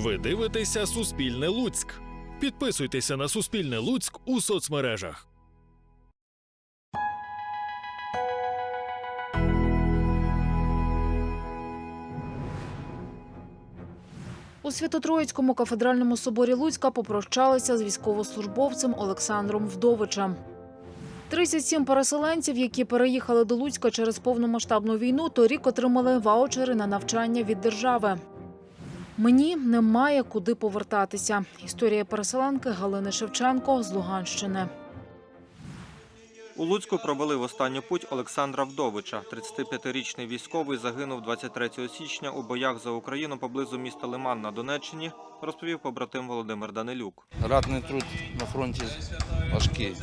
Ви дивитеся Суспільне Луцьк. Підписуйтеся на Суспільне Луцьк у соцмережах. У Свято-Троїцькому кафедральному соборі Луцька попрощалися з військовослужбовцем Олександром Вдовичем. 37 переселенців, які переїхали до Луцька через повномасштабну війну, торік отримали ваучери на навчання від держави. Мені немає куди повертатися. Історія переселенки Галини Шевченко з Луганщини. У Луцьку провели в останню путь Олександра Вдовича. 35-річний військовий загинув 23 січня у боях за Україну поблизу міста Лиман на Донеччині, розповів побратим Володимир Данилюк. Ратний труд на фронті важкий.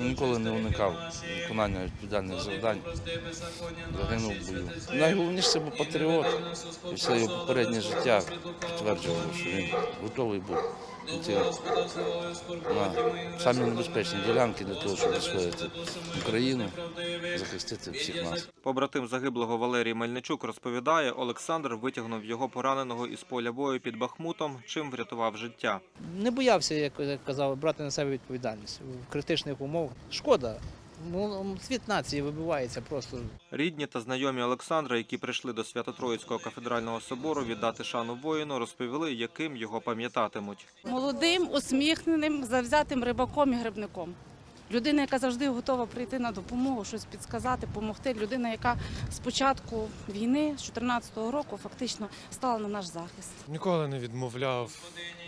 М, Ніколи не уникав виконання відповідальних завдань. Загинув в бою. Найголовніше це був патріот. І все його попереднє життя підтверджувало, що він готовий був на самі небезпечні ділянки для того, щоб відстояти Україну, захистити всіх нас. Побратим загиблого Валерій Мельничук розповідає, Олександр витягнув його пораненого із поля бою під Бахмутом, чим врятував життя. Не боявся, як казав, брати на себе відповідальність в критичних умовах. Шкода. Ну, світ нації вибивається просто. Рідні та знайомі Олександра, які прийшли до Свято-Троїцького кафедрального собору віддати шану воїну, розповіли, яким його пам'ятатимуть. молодим, усміхненим, завзятим рибаком і грибником. Людина, яка завжди готова прийти на допомогу, щось підсказати, допомогти. Людина, яка з початку війни, з 2014 року, фактично стала на наш захист. Ніколи не відмовляв,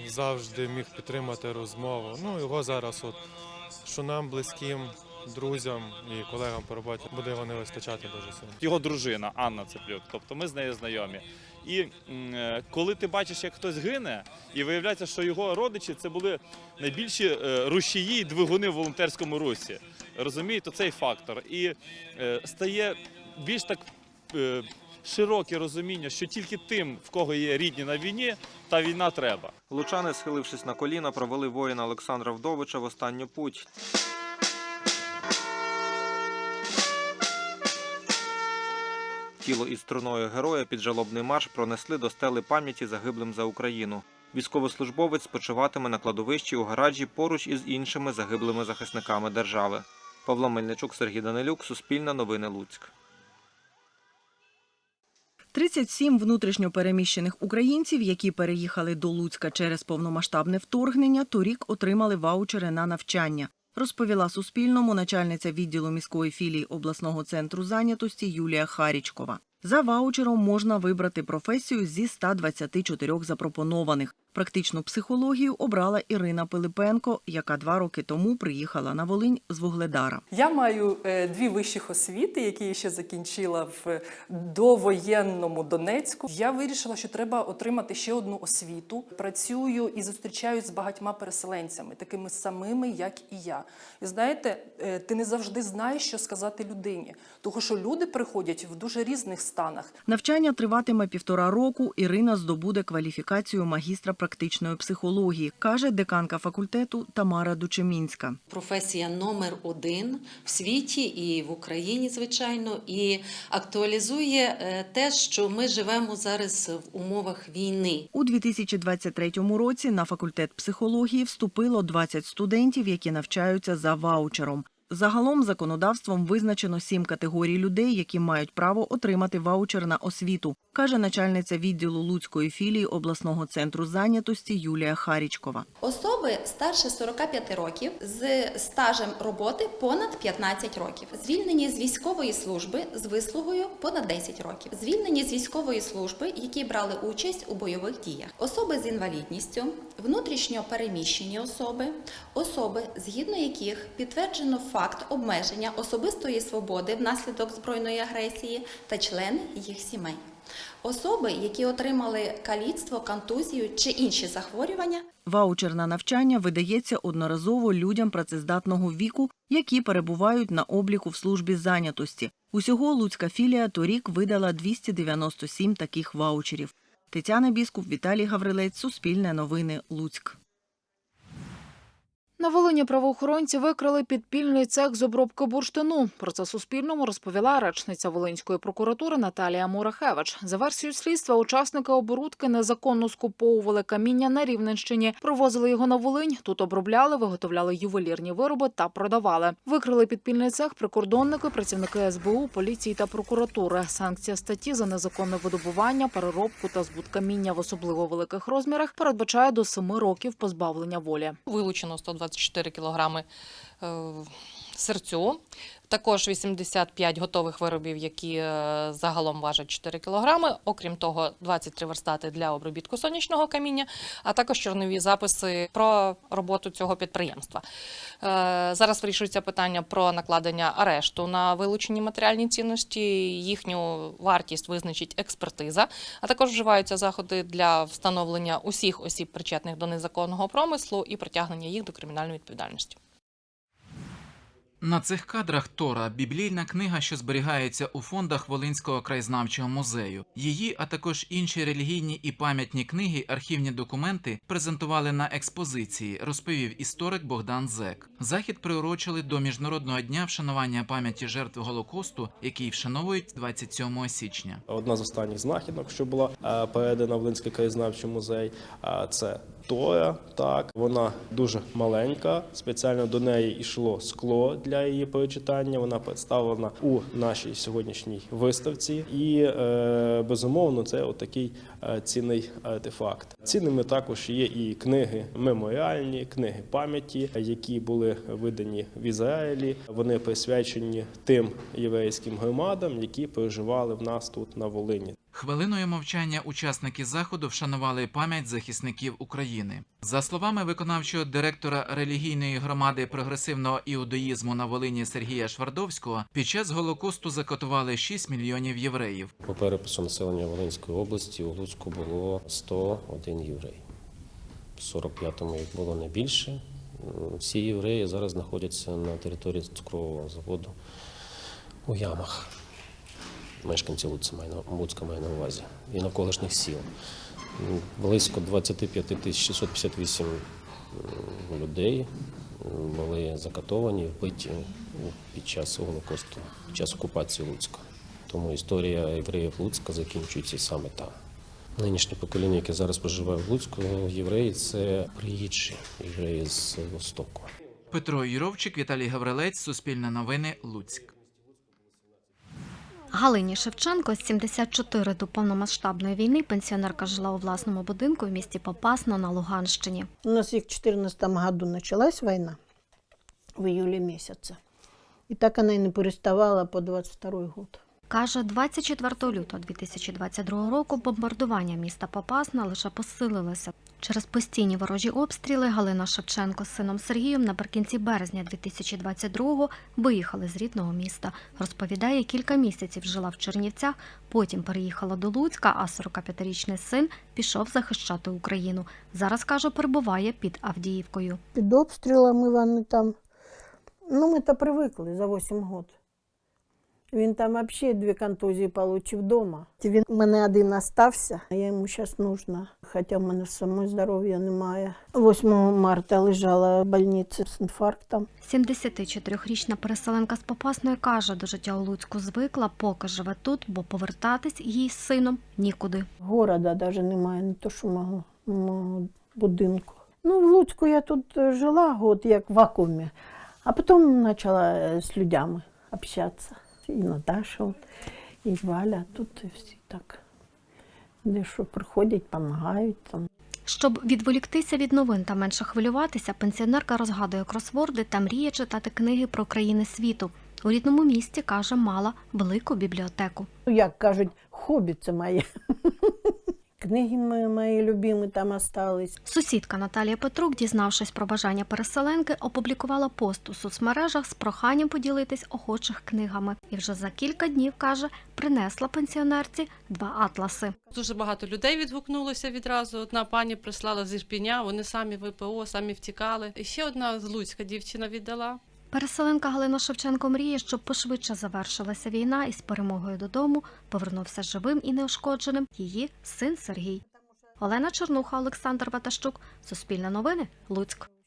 завжди міг підтримати розмову. Ну його зараз, от що нам близьким друзям і колегам по роботі буде його не вистачати дуже сильно. його дружина Анна Цеплюк. Тобто ми з нею знайомі. І е, коли ти бачиш, як хтось гине, і виявляється, що його родичі це були найбільші е, рушії і двигуни в волонтерському русі. Розумієте, цей фактор. І е, стає більш так широке розуміння, що тільки тим, в кого є рідні на війні, та війна треба. Лучани, схилившись на коліна, провели воїна Олександра Вдовича в останню путь. Тіло із труною героя під жалобний марш пронесли до стели пам'яті загиблим за Україну. Військовослужбовець спочиватиме на кладовищі у гаражі поруч із іншими загиблими захисниками держави. Павло Мельничук, Сергій Данилюк, Суспільне новини Луцьк. 37 внутрішньо переміщених українців, які переїхали до Луцька через повномасштабне вторгнення, торік отримали ваучери на навчання. Розповіла Суспільному начальниця відділу міської філії обласного центру зайнятості Юлія Харічкова. За ваучером можна вибрати професію зі 124 запропонованих. Практичну психологію обрала Ірина Пилипенко, яка два роки тому приїхала на Волинь з Вугледара. Я маю е, дві вищих освіти, які я ще закінчила в довоєнному Донецьку. Я вирішила, що треба отримати ще одну освіту. Працюю і зустрічаюсь з багатьма переселенцями, такими самими, як і я. І знаєте, е, ти не завжди знаєш, що сказати людині, тому що люди приходять в дуже різних станах. Навчання триватиме півтора року. Ірина здобуде кваліфікацію магістра практичної психології, каже деканка факультету Тамара Дучемінська. професія номер один в світі і в Україні, звичайно, і актуалізує е, те, що ми живемо зараз в умовах війни. У 2023 році на факультет психології вступило 20 студентів, які навчаються за ваучером. Загалом законодавством визначено сім категорій людей, які мають право отримати ваучер на освіту, каже начальниця відділу Луцької філії обласного центру зайнятості Юлія Харічкова. Особи старше 45 років з стажем роботи понад 15 років, звільнені з військової служби з вислугою понад 10 років, звільнені з військової служби, які брали участь у бойових діях, особи з інвалідністю, внутрішньо переміщені особи, особи, згідно яких підтверджено факт обмеження особистої свободи внаслідок збройної агресії та члени їх сімей. Особи, які отримали каліцтво, контузію чи інші захворювання, Ваучер на навчання видається одноразово людям працездатного віку, які перебувають на обліку в службі зайнятості. Усього Луцька філія торік видала 297 таких ваучерів. Тетяна Біскуп, Віталій Гаврилець, Суспільне новини, Луцьк. На Волині правоохоронці викрили підпільний цех з обробки бурштину. Про це Суспільному розповіла речниця Волинської прокуратури Наталія Мурахевич. За версією слідства, учасники оборудки незаконно скуповували каміння на Рівненщині, провозили його на Волинь. Тут обробляли, виготовляли ювелірні вироби та продавали. Викрили підпільний цех прикордонники, працівники СБУ, поліції та прокуратури. Санкція статті за незаконне видобування, переробку та збут каміння в особливо великих розмірах передбачає до семи років позбавлення волі. Вилучено 124 кілограми серцю, також 85 готових виробів, які е, загалом важать 4 кілограми. Окрім того, 23 верстати для обробітку сонячного каміння, а також чорнові записи про роботу цього підприємства. Е, Зараз вирішується питання про накладення арешту на вилучені матеріальні цінності. Їхню вартість визначить експертиза, а також вживаються заходи для встановлення усіх осіб, причетних до незаконного промислу, і притягнення їх до кримінальної відповідальності. На цих кадрах Тора біблійна книга, що зберігається у фондах Волинського краєзнавчого музею. Її, а також інші релігійні і пам'ятні книги, архівні документи презентували на експозиції, розповів історик Богдан Зек. Захід приурочили до міжнародного дня вшанування пам'яті жертв Голокосту, який вшановують 27 січня. Одна з останніх знахідок, що була е, передана Волинський краєзнавчий музей, е, це Тора. Так, вона дуже маленька. Спеціально до неї йшло скло для її перечитання. Вона представлена у нашій сьогоднішній виставці, і е, безумовно, це отакий е, цінний артефакт. Цінними також є і книги меморіальні, книги пам'яті, які були видані в Ізраїлі. Вони присвячені тим єврейським громадам, які проживали в нас тут на Волині. Хвилиною мовчання учасники заходу вшанували пам'ять захисників України. За словами виконавчого директора релігійної громади прогресивного іудаїзму на Волині Сергія Швардовського, під час голокосту закатували 6 мільйонів євреїв. По перепису населення Волинської області у Луцьку було 101 єврей. В 45-му їх було не більше. Всі євреї зараз знаходяться на території цукрового заводу у ямах. Мешканці Луцька має на- увазі і навколишніх сіл. Близько 25 658 людей були закатовані, вбиті під час Голокосту, під час окупації Луцька. Тому історія євреїв Луцька закінчується саме там. Нинішнє покоління, яке зараз проживає в Луцьку, євреї це приїжджі євреї з Востоку. Петро Юровчик, Віталій Гаврилець, Суспільне новини, Луцьк. Галині Шевченко з 74 до повномасштабної війни пенсіонерка жила у власному будинку в місті Попасно на Луганщині. У нас в 2014 году началась война в июле месяце. И так она и не переставала по 22 год. Каже, 24 лютого 2022 року бомбардування міста Попасна лише посилилося. Через постійні ворожі обстріли Галина Шевченко з сином Сергієм наприкінці березня 2022-го виїхали з рідного міста. Розповідає, кілька місяців жила в Чернівцях, потім переїхала до Луцька, а 45-річний син пішов захищати Україну. Зараз, каже, перебуває під Авдіївкою. Під обстрілами вони там. Ну, ми то привикли за 8 років. Він там взагалі дві контузії отримав вдома. Він в мене один остався, а я йому зараз нужна. Хоча в мене самої здоров'я немає. 8 марта лежала в больниці з інфарктом. 74-річна переселенка з Попасної каже, до життя у Луцьку звикла, поки живе тут, бо повертатись їй з сином нікуди. Города навіть немає, не то що мого, мого будинку. Ну, в Луцьку я тут жила год, як в вакуумі, а потім почала з людьми общатися. І Наташа, і Валя, тут всі так. Дещо приходять, допомагають там. Щоб відволіктися від новин та менше хвилюватися, пенсіонерка розгадує кросворди та мріє читати книги про країни світу. У рідному місті каже, мала велику бібліотеку. Ну, як кажуть, хобі це моє. Книги мої, мої любимі там остались. Сусідка Наталія Петрук, дізнавшись про бажання переселенки, опублікувала пост у соцмережах з проханням поділитись охочих книгами. І вже за кілька днів каже, принесла пенсіонерці два атласи. Дуже багато людей відгукнулося відразу. Одна пані прислала з Ірпіня, вони самі ВПО, самі втікали. І ще одна з Луцька дівчина віддала. Переселенка Галина Шевченко мріє, щоб пошвидше завершилася війна і з перемогою додому повернувся живим і неушкодженим її син Сергій. Олена Чернуха, Олександр Ватащук, Суспільне новини, Луцьк.